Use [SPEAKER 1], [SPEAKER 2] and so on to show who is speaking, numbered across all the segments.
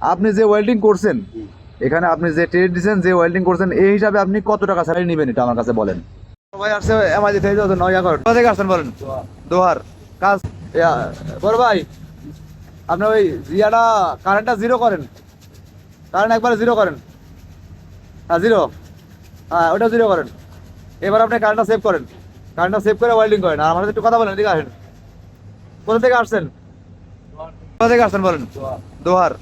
[SPEAKER 1] আপনি যে ওয়েল্ডিং করছেন এখানে আপনি যে ট্রেড দিচ্ছেন যে ওয়েল্ডিং করছেন এই হিসাবে আপনি কত টাকা স্যালারি নেবেন এটা আমার কাছে বলেন। ভাই আসছে এমআইজি থেকে যাচ্ছে নয় এখন কোথা থেকে আসছেন বলেন? দোহার। কাজ ইয়া, বড় ভাই আপনি ওই ইয়াটা কারেন্টটা জিরো করেন। কারেন্ট একবারে জিরো করেন। হ্যাঁ জিরো হ্যাঁ ওটা জিরো করেন। এবার আপনি কারেন্টটা সেভ করেন। কারেন্টটা সেভ করে ওয়েল্ডিং করেন। আর সাথে একটু কথা বলেন এদিকে আসেন। কোথা থেকে আসছেন? কোথা থেকে আসছেন বলেন? দোহার।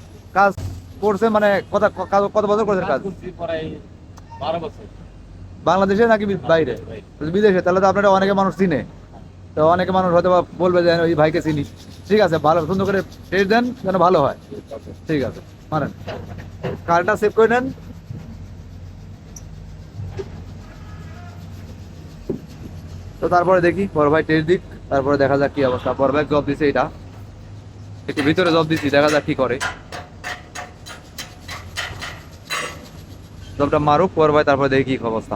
[SPEAKER 1] করছেন মানে কত কত বছর করছেন কাজ? বাংলাদেশে নাকি বাইরে? বিদেশে? তাহলে তো আপনারা অনেকে মানুষ চিনে। তো অনেকে মানুষ হয়তো বলবে যে ওই ভাইকে চিনি। ঠিক আছে ভালো সুন্দর করে টেস্ট দেন যেন ভালো হয়। ঠিক আছে মানেন কার্ডটা সেভ করে নেন। তো তারপরে দেখি বড় ভাই টেস্ট দিক। তারপরে দেখা যাক কি অবস্থা। বড় ভাই জব দিছে এটা। একটু ভিতরে জব দিছি দেখা যাক কি করে। জবটা মারুক বড় ভাই তারপরে দেখি কি অবস্থা।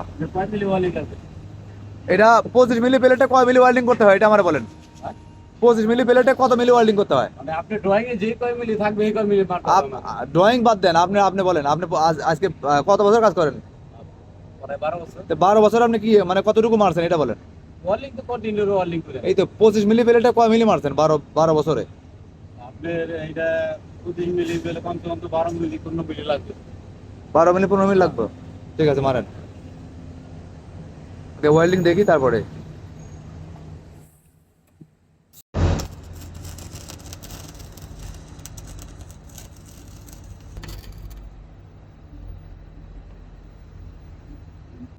[SPEAKER 1] এটা পঁচিশ মিলি প্লেটে কয় মিলি ওয়েল্ডিং করতে হয় এটা আমার বলেন। পঁচিশ মিলি প্লেটে কত মিলি ওয়েল্ডিং করতে হয়?
[SPEAKER 2] মানে আপনি ড্রয়িং এ যে কয় মিলি থাকবে এই কয় মিলি মারতে হবে না
[SPEAKER 1] ড্রয়িং বাদ দেন আপনি আপনি বলেন আপনি আজকে কত বছর কাজ করেন?
[SPEAKER 2] বারো বছর।
[SPEAKER 1] আপনি কি মানে কতটুকু মারছেন এটা বলেন। এই তো পঁচিশ মিলি প্লেটে কয় মিলি মারছেন বারো বারো বছরে?
[SPEAKER 2] আপনার এইটা পঁচিশ মিলি পেলে কমসে কম তো বারো মিলি পনেরো মিলি লাগবে।
[SPEAKER 1] বারো মিলি পনেরো মিলি লাগবে। ঠিক আছে, মারেন। ওয়েল্ডিং দেখি তারপরে।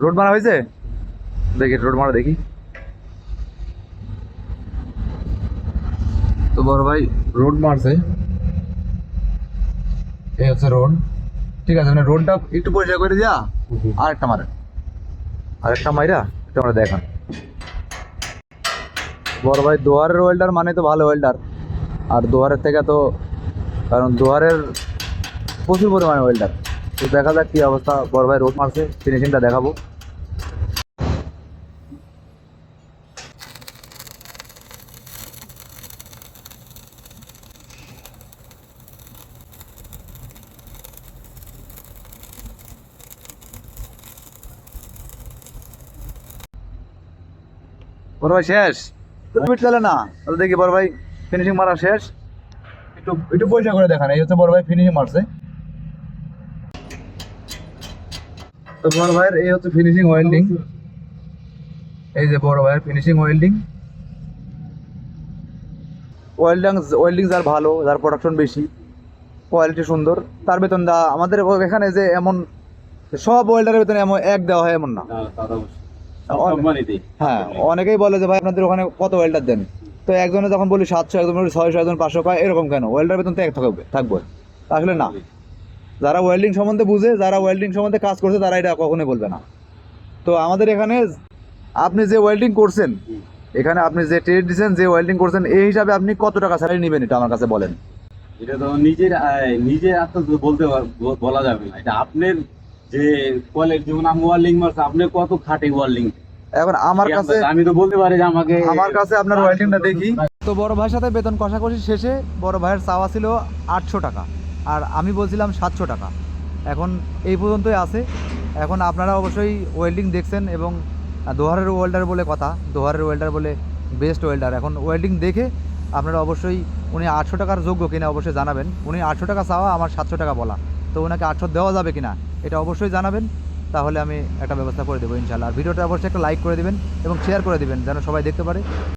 [SPEAKER 1] রোড মারা হয়েছে? দেখি, রোড মারা দেখি। তো বড় ভাই, রোড মারছে। এই হচ্ছে রোড। ঠিক আছে মানে রোডটা একটু পরিষ্কার করে দিয়া আরেকটা মারেন। আরেকটা মাইরা একটা আমরা দেখান। বড় ভাই দোয়ারের ওয়েল্ডার মানে তো ভালো ওয়েল্ডার আর দোয়ারের থেকে তো কারণ দোয়ারের প্রচুর পরিমাণে ওয়েল্ডার তো দেখা যাক কী অবস্থা বড় ভাই রোড মারছে ফিনিশিংটা দেখাবো। বড় ভাই শেষ? মিনিট চলে না। তাহলে দেখি বড় ভাই ফিনিশিং মারা শেষ। একটু একটু পরিষ্কার করে দেখান এই হচ্ছে বড় ভাই ফিনিশিং মারছে। তো বড় ভাইয়ের এই হচ্ছে ফিনিশিং ওয়েল্ডিং এই যে বড় ভাইয়ের ফিনিশিং ওয়েল্ডিং ওয়েল্ডিং ওয়েল্ডিং যার ভালো যার প্রোডাকশন বেশি কোয়ালিটি সুন্দর। তার বেতন দা আমাদের এখানে যে এমন সব ওয়েল্ডারের বেতন এমন এক দেওয়া হয় এমন না। হ্যাঁ অনেকেই বলে যে ভাই আপনাদের ওখানে কত ওয়েল্ডার দেন? তো একজনে যখন বলি সাতশো একজন বলি ছয়শো একজন পাঁচশো পায় এরকম কেন? ওয়েল্ডার বেতন তো এক থাকবে থাকবে। আসলে না। যারা ওয়েল্ডিং সম্বন্ধে বুঝে যারা ওয়েল্ডিং সম্বন্ধে কাজ করছে তারা এটা কখনোই বলবে না। তো আমাদের এখানে আপনি যে ওয়েল্ডিং করছেন এখানে আপনি যে ট্রেড দিচ্ছেন যে ওয়েল্ডিং করছেন এই হিসাবে আপনি কত টাকা স্যালারি নেবেন এটা আমার কাছে বলেন।
[SPEAKER 2] এটা তো নিজের নিজের আত্ম বলতে বলা যাবে না। এটা আপনার যে কোয়ালিটি যেমন আমি ওয়ার্লিং মারছে আপনি কত খাটে ওয়ার্লিং
[SPEAKER 1] এখন আমার কাছে
[SPEAKER 2] আমি তো বলতে পারি যে আমাকে
[SPEAKER 1] আমার কাছে আপনার ওয়েল্ডিংটা দেখি। তো বড় ভাইয়ের সাথে বেতন কষাকষি শেষে বড় ভাইয়ের চাওয়া ছিল আটশো টাকা। আর আমি বলছিলাম সাতশো টাকা। এখন এই পর্যন্তই আছে। এখন আপনারা অবশ্যই ওয়েল্ডিং দেখছেন এবং দোহারের ওয়েল্ডার বলে কথা। দোহারের ওয়েল্ডার বলে বেস্ট ওয়েল্ডার এখন ওয়েল্ডিং দেখে আপনারা অবশ্যই উনি আটশো টাকার যোগ্য কিনা অবশ্যই জানাবেন। উনি আটশো টাকা চাওয়া আমার সাতশো টাকা বলা। তো ওনাকে আটশো দেওয়া যাবে কিনা, এটা অবশ্যই জানাবেন। তাহলে আমি একটা ব্যবস্থা করে দেবো ইনশাল্লাহ। আর ভিডিওটা অবশ্যই একটা লাইক করে দেবেন এবং শেয়ার করে দেবেন, যেন সবাই দেখতে পারে।